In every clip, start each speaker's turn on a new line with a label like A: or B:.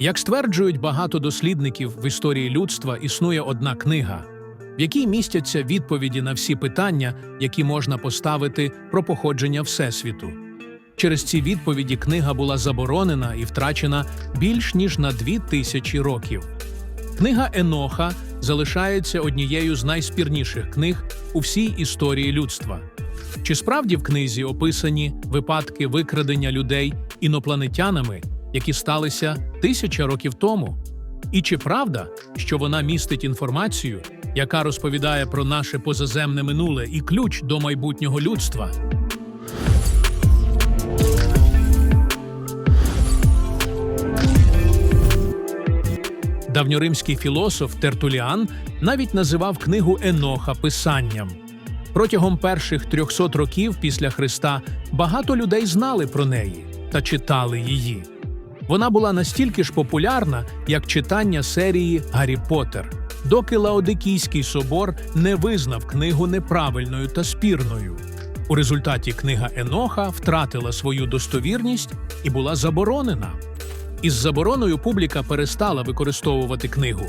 A: Як стверджують багато дослідників в історії людства, існує одна книга, в якій містяться відповіді на всі питання, які можна поставити про походження Всесвіту. Через ці відповіді книга була заборонена і втрачена більш ніж на дві тисячі років. Книга Еноха залишається однією з найспірніших книг у всій історії людства. Чи справді в книзі описані випадки викрадення людей інопланетянами, які сталися тисяча років тому? І чи правда, що вона містить інформацію, яка розповідає про наше позаземне минуле і ключ до майбутнього людства? Давньоримський філософ Тертуліан навіть називав книгу Еноха писанням. Протягом перших 300 років після Христа багато людей знали про неї та читали її. Вона була настільки ж популярна, як читання серії Гаррі Поттер, доки Лаодикійський собор не визнав книгу неправильною та спірною. У результаті книга Еноха втратила свою достовірність і була заборонена. Із забороною публіка перестала використовувати книгу,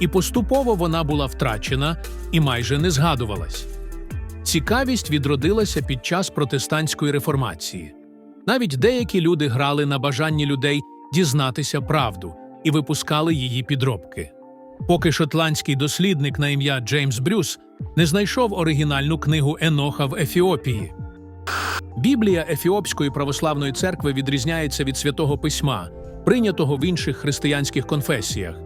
A: і поступово вона була втрачена і майже не згадувалась. Цікавість відродилася під час протестантської реформації. Навіть деякі люди грали на бажанні людей дізнатися правду і випускали її підробки. Поки шотландський дослідник на ім'я Джеймс Брюс не знайшов оригінальну книгу Еноха в Ефіопії. Біблія Ефіопської православної церкви відрізняється від святого письма, прийнятого в інших християнських конфесіях.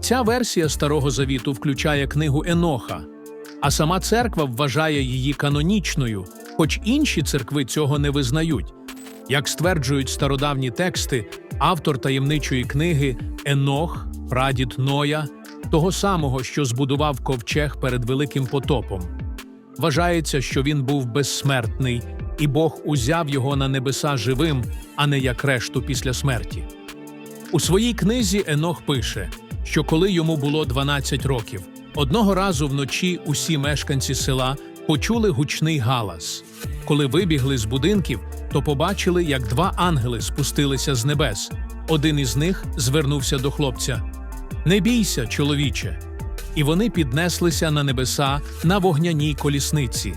A: Ця версія Старого Завіту включає книгу Еноха, а сама церква вважає її канонічною, хоч інші церкви цього не визнають. Як стверджують стародавні тексти, автор таємничої книги Енох, прадід Ноя, того самого, що збудував ковчег перед Великим потопом. Вважається, що він був безсмертний, і Бог узяв його на небеса живим, а не як решту після смерті. У своїй книзі Енох пише, що коли йому було 12 років, одного разу вночі усі мешканці села почули гучний галас. Коли вибігли з будинків, то побачили, як два ангели спустилися з небес. Один із них звернувся до хлопця: Не бійся, чоловіче. І вони піднеслися на небеса на вогняній колісниці.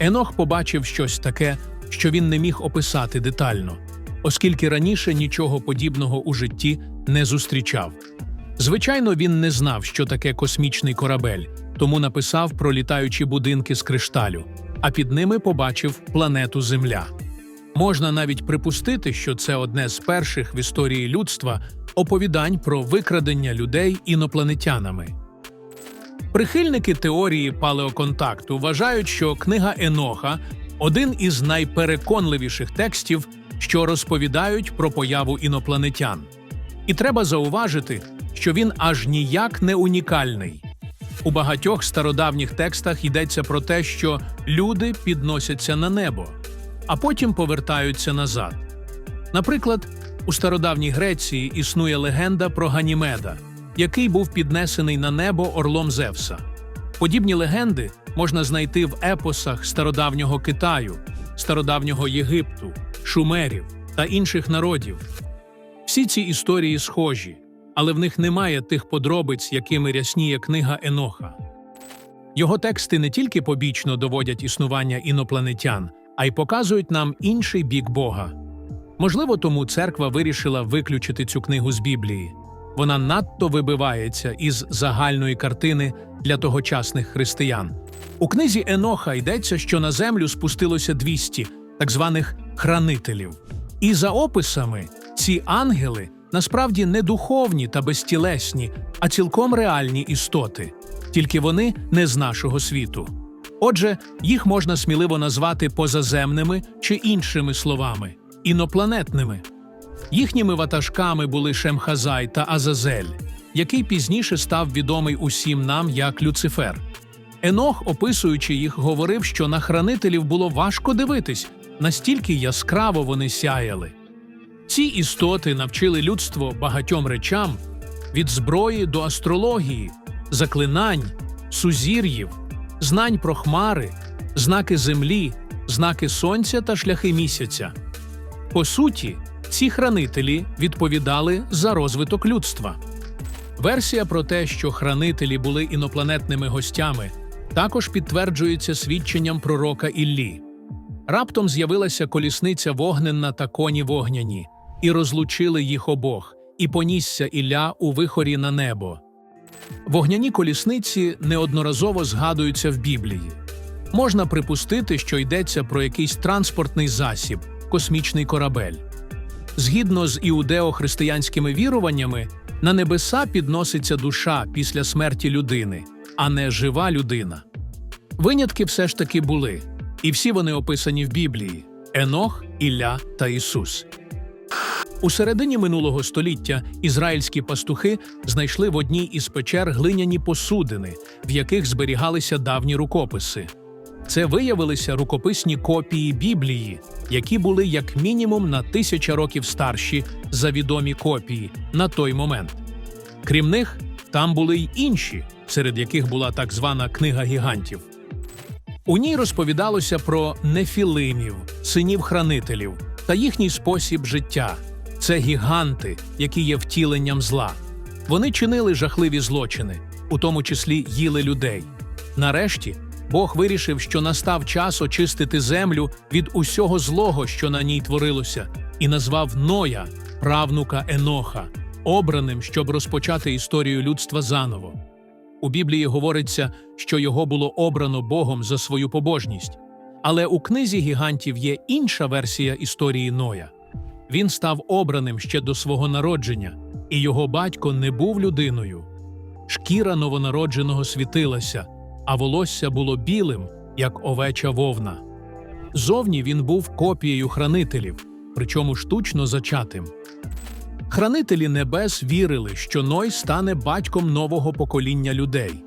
A: Енох побачив щось таке, що він не міг описати детально, оскільки раніше нічого подібного у житті не зустрічав. Звичайно, він не знав, що таке космічний корабель, тому написав про літаючі будинки з кришталю, а під ними побачив планету Земля. Можна навіть припустити, що це одне з перших в історії людства оповідань про викрадення людей інопланетянами. Прихильники теорії палеоконтакту вважають, що книга Еноха один із найпереконливіших текстів, що розповідають про появу інопланетян. І треба зауважити, що він аж ніяк не унікальний. У багатьох стародавніх текстах йдеться про те, що люди підносяться на небо, а потім повертаються назад. Наприклад, у стародавній Греції існує легенда про Ганімеда, який був піднесений на небо орлом Зевса. Подібні легенди можна знайти в епосах стародавнього Китаю, стародавнього Єгипту, шумерів та інших народів. Всі ці історії схожі, але в них немає тих подробиць, якими рясніє книга Еноха. Його тексти не тільки побічно доводять існування інопланетян, а й показують нам інший бік Бога. Можливо, тому церква вирішила виключити цю книгу з Біблії. Вона надто вибивається із загальної картини для тогочасних християн. У книзі Еноха йдеться, що на землю спустилося 200 так званих хранителів. І за описами, ці ангели насправді не духовні та безтілесні, а цілком реальні істоти, тільки вони не з нашого світу. Отже, їх можна сміливо назвати позаземними чи іншими словами інопланетними. Їхніми ватажками були Шемхазай та Азазель, який пізніше став відомий усім нам як Люцифер. Енох, описуючи їх, говорив, що на хранителів було важко дивитись, настільки яскраво вони сяяли. Ці істоти навчили людство багатьом речам від зброї до астрології, заклинань, сузір'їв, знань про хмари, знаки землі, знаки сонця та шляхи місяця. По суті, Ці хранителі відповідали за розвиток людства. Версія про те, що хранителі були інопланетними гостями, також підтверджується свідченням пророка Іллі. Раптом з'явилася колісниця вогненна та коні вогняні, і розлучили їх обох, і понісся Ілля у вихорі на небо. Вогняні колісниці неодноразово згадуються в Біблії. Можна припустити, що йдеться про якийсь транспортний засіб, космічний корабель. Згідно з іудео-християнськими віруваннями, на небеса підноситься душа після смерті людини, а не жива людина. Винятки все ж таки були, і всі вони описані в Біблії: Енох, Ілля та Ісус. У середині минулого століття ізраїльські пастухи знайшли в одній із печер глиняні посудини, в яких зберігалися давні рукописи. Це виявилися рукописні копії Біблії, які були як мінімум на тисяча років старші за відомі копії на той момент. Крім них, там були й інші, серед яких була так звана книга гігантів. У ній розповідалося про нефілимів, синів хранителів та їхній спосіб життя. Це гіганти, які є втіленням зла. Вони чинили жахливі злочини, у тому числі їли людей. Нарешті Бог вирішив, що настав час очистити землю від усього злого, що на ній творилося, і назвав Ноя, правнука Еноха, обраним, щоб розпочати історію людства заново. У Біблії говориться, що його було обрано Богом за свою побожність. Але у книзі гігантів є інша версія історії Ноя. Він став обраним ще до свого народження, і його батько не був людиною. Шкіра новонародженого світилася, а волосся було білим, як овеча вовна. Зовні він був копією хранителів, причому штучно зачатим. Хранителі небес вірили, що Ной стане батьком нового покоління людей.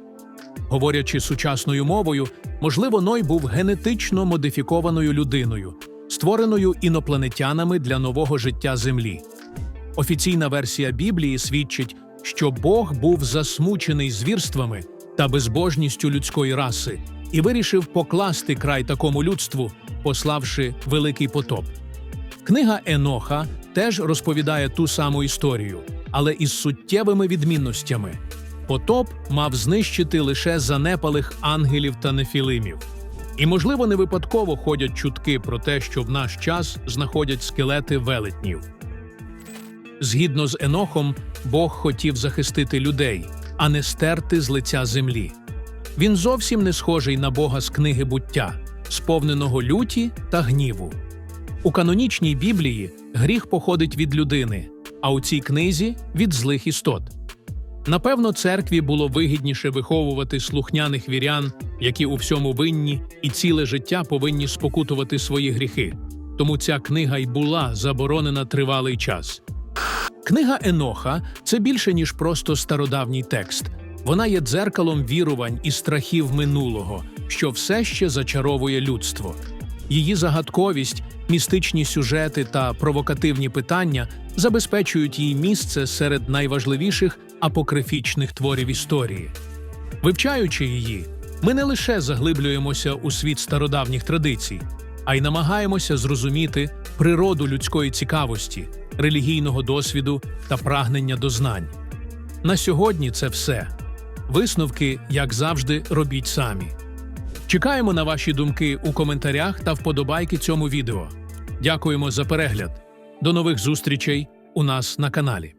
A: Говорячи сучасною мовою, можливо, Ной був генетично модифікованою людиною, створеною інопланетянами для нового життя Землі. Офіційна версія Біблії свідчить, що Бог був засмучений звірствами та безбожністю людської раси і вирішив покласти край такому людству, пославши великий потоп. Книга Еноха теж розповідає ту саму історію, але із суттєвими відмінностями. Потоп мав знищити лише занепалих ангелів та нефілимів. І, можливо, не випадково ходять чутки про те, що в наш час знаходять скелети велетнів. Згідно з Енохом, Бог хотів захистити людей, а не стерти з лиця землі. Він зовсім не схожий на Бога з книги буття, сповненого люті та гніву. У канонічній Біблії гріх походить від людини, а у цій книзі від злих істот. Напевно, церкві було вигідніше виховувати слухняних вірян, які у всьому винні і ціле життя повинні спокутувати свої гріхи. Тому ця книга й була заборонена тривалий час. Книга Еноха це більше ніж просто стародавній текст. Вона є дзеркалом вірувань і страхів минулого, що все ще зачаровує людство. Її загадковість, містичні сюжети та провокативні питання забезпечують їй місце серед найважливіших апокрифічних творів історії. Вивчаючи її, ми не лише заглиблюємося у світ стародавніх традицій, а й намагаємося зрозуміти природу людської цікавості, релігійного досвіду та прагнення до знань. На сьогодні це все. Висновки, як завжди, робіть самі. Чекаємо на ваші думки у коментарях та вподобайки цьому відео. Дякуємо за перегляд. До нових зустрічей у нас на каналі.